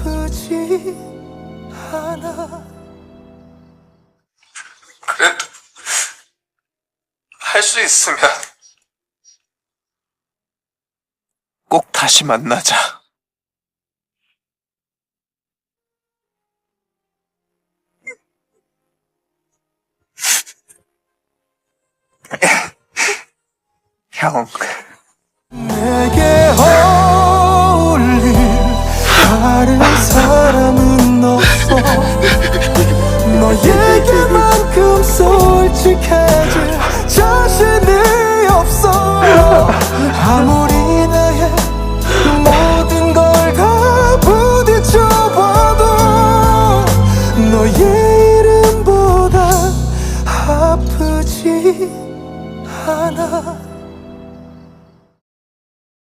아프지 않아. 그래도 할 수 있으면 꼭 다시 만나자. 형. 刹那。